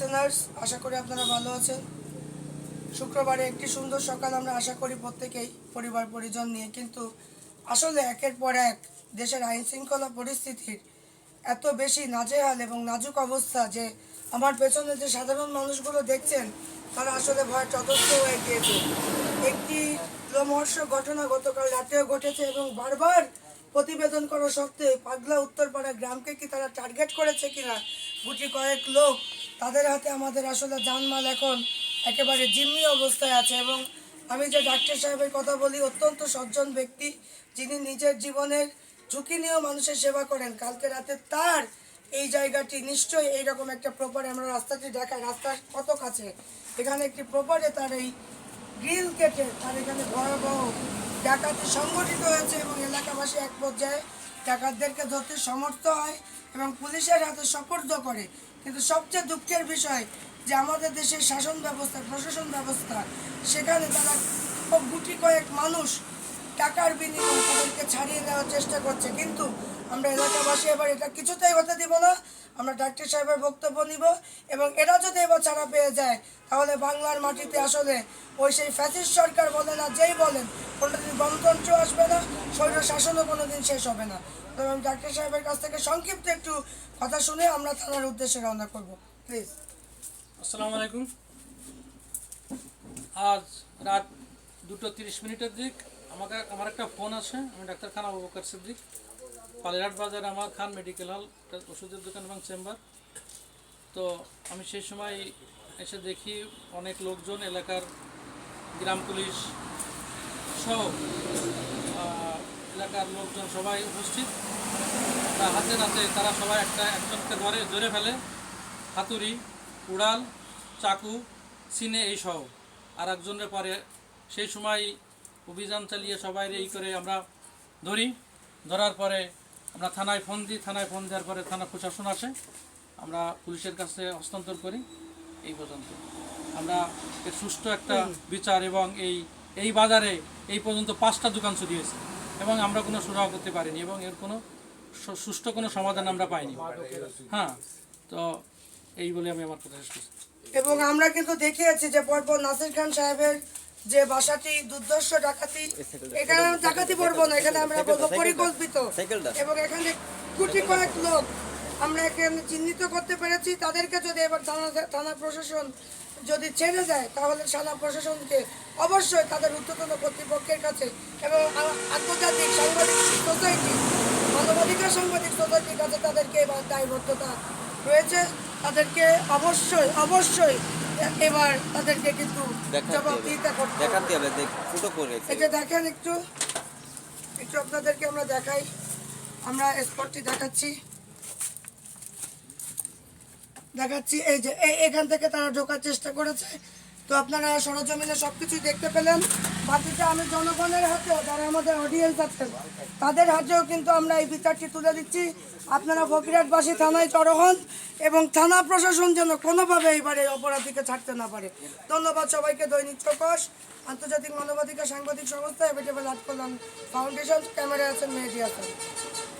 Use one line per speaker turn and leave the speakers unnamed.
Listeners আশা করি আপনারা ভালো আছেন। শুক্রবারে একটি সুন্দর সকাল আমরা আশা করি প্রত্যেকেই, পরিবার, পরিজন নিয়ে। কিন্তু আসলে একের পর এক দেশের আইন শৃঙ্খলা পরিস্থিতির এত বেশি নাজেহাল এবং নাজুক অবস্থা যে আমার পেছনে যে সাধারণ মানুষগুলো দেখছেন, তারা আসলে ভয় ততস্থ হয়ে গিয়েছে। একটি লোমহর্ষ ঘটনা গতকাল রাতেও ঘটেছে এবং বারবার প্রতিবেদন করা সত্ত্বেও পাগলা উত্তরপাড়া গ্রামকে কি তারা টার্গেট করেছে কিনা, গুটি কয়েক লোক তাদের হাতে আমাদের আসলে জানমাল এখন একেবারে জিম্মি অবস্থায় আছে এবং আমি যে ডাক্তার সাহেবের কথা বলি, অত্যন্ত সজ্জন ব্যক্তি, যিনি নিজের জীবনের ঝুঁকি নিয়েও মানুষের সেবা করেন। কালকে রাতে তার এই জায়গাটি নিশ্চয়ই এইরকম একটা প্রপারে আমরা রাস্তাটি দেখাই রাস্তার কত কাছে? এখানে একটি প্রপারে তার এই গ্রিল কেটে তার এখানে ভয়াবহ ডাকাতি সংগঠিত হয়েছে এবং এলাকাবাসী এক পর্যায়ে ডাকাতদেরকে ধরতে সমর্থ হয় এবং পুলিশের হাতে সপর্দ করে। কিন্তু সবচেয়ে দুঃখের বিষয় যে আমাদের দেশের শাসন ব্যবস্থা, প্রশাসন ব্যবস্থা, সেখানে তারা খুব গুটি কয়েক মানুষ টাকার বিনিময়ে তাদেরকে ছাড়িয়ে নেওয়ার চেষ্টা করছে। কিন্তু আমরা এলাকাবাসী এবার এটা কিছুতেই হতে দিব না। আমরা ডাক্তার সাহেবের বক্তব্য নিব এবং এরা যদি এবার ছাড়া পেয়ে যায়, তাহলে বাংলার মাটিতে আসলে ওই সেই ফ্যাসিস্ট সরকার বলে না, যেই বলেন কোনোদিন গণতন্ত্র আসবে না, স্বৈর শাসনও কোনোদিন শেষ হবে না। তবে আমি ডাক্তার সাহেবের কাছ থেকে সংক্ষিপ্ত একটু কথা শুনে আমরা থানার উদ্দেশ্যে রওনা করব। প্লিজ
আসসালামু আলাইকুম। আজ রাত দুটো তিরিশ মিনিটের দিক। আমাকে আমার একটা ফোন আছে, আমি ডাক্তার খান আবু বকর সিদ্দিক। পালিরহাট বাজার আমার খান মেডিকেল হল ওষুধের দোকান এবং চেম্বার। তো আমি সেই সময় এসে দেখি অনেক লোকজন, এলাকার গ্রাম পুলিশ সহ এলাকার লোকজন সবাই উপস্থিত। হাতে নাতে তারা সবাই একটা একজনকে ধরে ধরে ফেলে। হাতুড়ি উড়াল চাকু, সিনে এই সহ। আর একজনের পরে সেই সময় অভিযান চালিয়ে সবাই এই করে আমরা ধরি। ধরার পরে আমরা থানায় ফোন দিই থানায় ফোন দেওয়ার পরে থানা প্রশাসন আসে। আমরা পুলিশের কাছে হস্তান্তর করি এই পর্যন্ত। আমরা এর সুষ্ঠু একটা বিচার এবং এই এই বাজারে এই পর্যন্ত পাঁচটা দোকান চুরি হয়েছে এবং আমরা কোনো সুরাহ করতে পারিনি এবং এর কোনো সুষ্ঠু কোনো সমাধান আমরা পাইনি। হ্যাঁ তো এই বলে আমি আমার কথা শেষ করছি।
এবং আমরা কিন্তু দেখিয়েছি যে পরপর নাসির খান সাহেবের যে বাসাটি দুর্দর্শ ডাকাতি এখানে ডাকাতি বলব না এখানে আমরা বলব পরিকল্পিত। এবং এখানে কোটি কয়েক লোক আমরা এখানে চিহ্নিত করতে পেরেছি তাদেরকে যদি এবার থানা থানা প্রশাসন যদি ছেড়ে দেয় তাহলে থানা প্রশাসনকে অবশ্যই তাদের ঊর্ধ্বতন কর্তৃপক্ষের কাছে এবং আন্তর্জাতিক সাংবাদিক সোসাইটি মানবাধিকার সাংবাদিক সোসাইটির কাছে তাদেরকে এবার দায়বদ্ধতা রয়েছে। তাদেরকে অবশ্যই অবশ্যই এবার তাদেরকে কিন্তু
দেখাতে হবে।
জবাবদিহিতা করতে
দেখাতে হবে দেখ ফুটো করে
এটা দেখেন একটু একটু আপনাদেরকে আমরা দেখাই। আমরা স্পটটি দেখাচ্ছি। দেখাচ্ছি এই যে এই এখান থেকে তারা ঢোকার চেষ্টা করেছে। তো আপনারা সরজমিনে সব কিছুই দেখতে পেলেন। বাকিটা আমি জনগণের হাতেও, যারা আমাদের অডিয়েন্স আছে তাদের হাতেও কিন্তু আমরা এই বিচারটি তুলে দিচ্ছি। আপনারা ফকিরাটবাসী থানায় জড়ো হন এবং থানা প্রশাসন যেন কোনোভাবে এইবার এই অপরাধীকে ছাড়তে না পারে। ধন্যবাদ সবাইকে, দৈনিক প্রকাশ। আন্তর্জাতিক মানবাধিকার সাংবাদিক সংস্থা এবেটেবল আট কল্যাণ ফাউন্ডেশন ক্যামেরা আছেন মেহেদি হাসান।